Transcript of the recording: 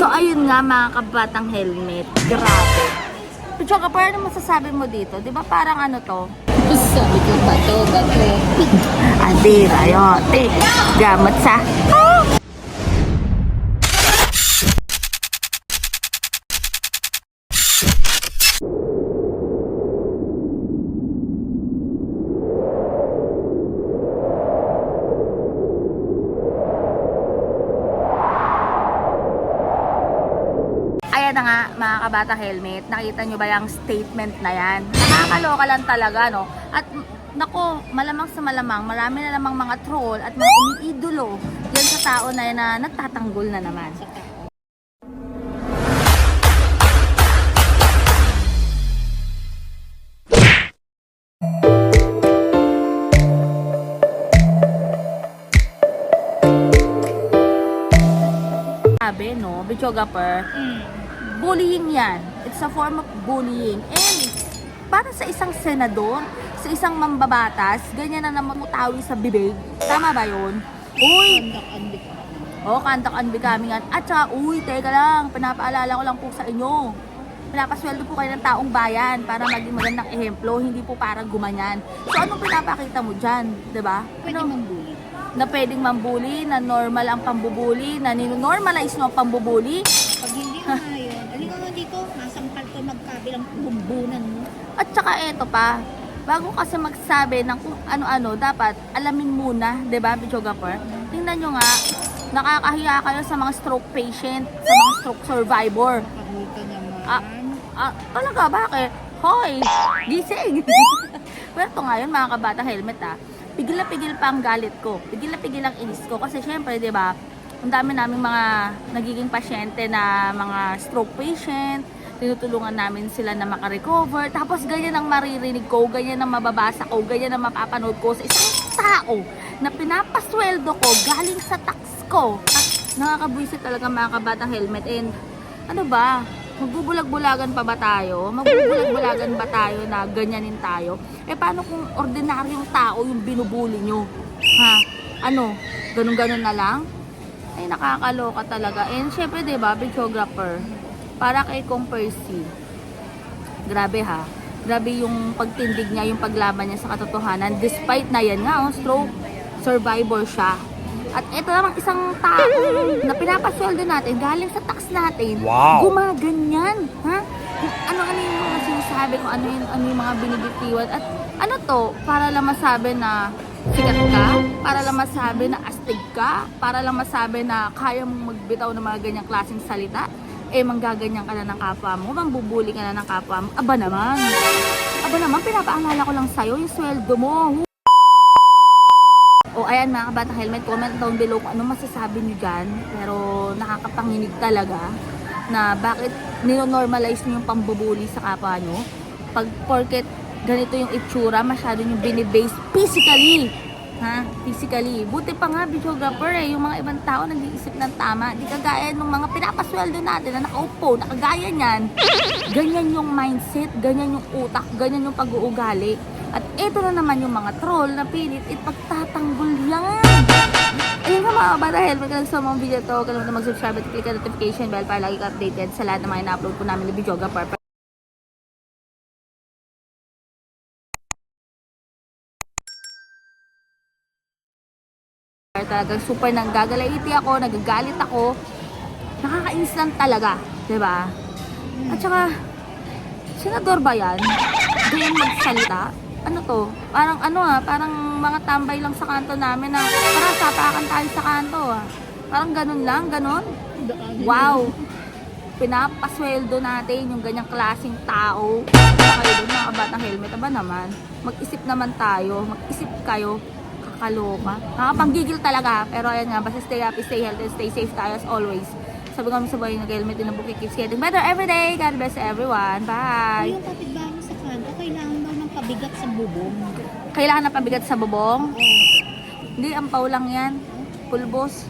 So, ayun nga mga kabatang helmet. Grabe. Pichoga, parang ano masasabi mo dito? Di ba parang ano to? Sabi ko, bato, bato. Adira, yun. Te, gamot sa... Na nga, mga kabata helmet. Nakita nyo ba yung statement na yan? Nakakaloka lang talaga, no? At nako, malamang sa malamang, marami na namang mga troll at mga umiidolo yan sa tao na yan na nagtatanggol na naman. Sabi, no, Bichogapper, Mm. Bullying yan. It's a form of bullying. And para sa isang senador, sa isang mambabatas, ganyan na naman mutawi sa bibig. Tama ba yun? Uy. Oh, kantak and becoming at at saka, uy, teka lang, pinapaalala ko lang po sa inyo. Pinapasweldo po kayo ng taong bayan para maging magandang ehemplo, hindi po para gumanyan. So, anong pinapakita mo dyan, 'di ba? Pwede Ano? mambuli. Na pwedeng mambuli, na normal ang pambubuli, na nino-normalize mo ang pambubuli. Pag hindi mo nga yun, halika nga dito, magkabilang bumbunan mo. At saka eto pa, bago kasi magsabi ng kung ano-ano, dapat alamin muna, 'di ba, Bichogapur? Tingnan nyo nga, nakakahiya kayo sa mga stroke patient, sa mga stroke survivor. Kahul ka naman. Ah. Ah, talaga, bakit? Hoy, gising! Pero ito ngayon, mga kabata helmet ah, pigil na pigil pa ang galit ko. Pigil na pigil ang inis ko. Kasi syempre, di ba, ang dami naming mga nagiging pasyente na mga stroke patient, tinutulungan namin sila na makarecover. Tapos ganyan ang maririnig ko, ganyan ang mababasa ko, ganyan ang mapapanood ko sa isang tao na pinapasweldo ko galing sa tax ko. At nakakabwisit talaga mga kabatang helmet. And ano ba, magbubulag-bulagan pa ba tayo? Magbubulag-bulagan ba tayo na ganyanin tayo? Eh paano kung ordinaryong tao yung binubuli nyo? Ha? Ano? Ganun-ganun na lang? Ay nakakaloka talaga. And syempre 'di ba, videographer, para kay Kong Percy. Grabe ha. Grabe yung pagtindig niya, yung paglaban niya sa katotohanan despite na yan nga, oh, stroke survivor siya. At ito namang isang tao na pinapasweldo natin galing sa tax natin. Wow. Gumaganyan, ha? Kung ano-ano yung mga sinasabi, kung ano yung, ano yung mga binibitiwan. At ano to, para lang masabi na sikat ka, para lang masabi na astig ka, para lang masabi na kaya mong magbitaw ng mga ganyang klaseng salita, eh manggaganyan ka na ng kapwa mo, mambubuli ka na ng kapwa mo. Aba naman. Aba naman, pinapaalala ko lang sa'yo yung sweldo mo. O ayan mga kabata helmet, comment down below kung ano masasabi niyo dyan. Pero nakakapanginig talaga na bakit ninonormalize niyo yung pambubuli sa kapwa nyo. Pag porket ganito yung itsura, masyado yung binibase physically. Ha? Physically. Buti pa nga, videographer eh, yung mga ibang tao nag-iisip ng tama. Di kagaya ng mga pinapasweldo natin na nakaupo, nakagaya niyan. Ganyan yung mindset, ganyan yung utak, ganyan yung pag-uugali. At ito na naman yung mga troll na pilit ipagtatanggol yan. Ayun nga mga bata, helmet ka sa mga video to. Kalimutan mag-subscribe at click ang notification bell para lagi ka updated sa lahat ng mga ina-upload po namin ni Videographer. Talagang super nanggagalaiti ako, nagagalit ako. Nakakainis lang talaga, 'di ba? At saka, senador ba yan? Ganyan magsalita? Ano to? Parang ano ah, parang mga tambay lang sa kanto namin na parang sapakan tayo sa kanto ah. Parang ganun lang, ganun. Wow! Pinapasweldo natin yung ganyang klaseng tao. Kayo doon mga kabatang helmet. Aba naman, mag-isip naman tayo, mag-isip kayo, kakaloka. Nakapanggigil talaga. Pero ayan nga, basta stay happy, stay healthy, stay safe tayo as always. Sabi kami sa bahay nag-helmet din ang bukid keeps getting better every day. God bless everyone. Bye! Yung kapitbahay sa kanto, kailangan daw ng pabigat sa bubong. Kailangan na pabigat sa bubong? Oo. Hindi, ampaw lang yan. Pulbos.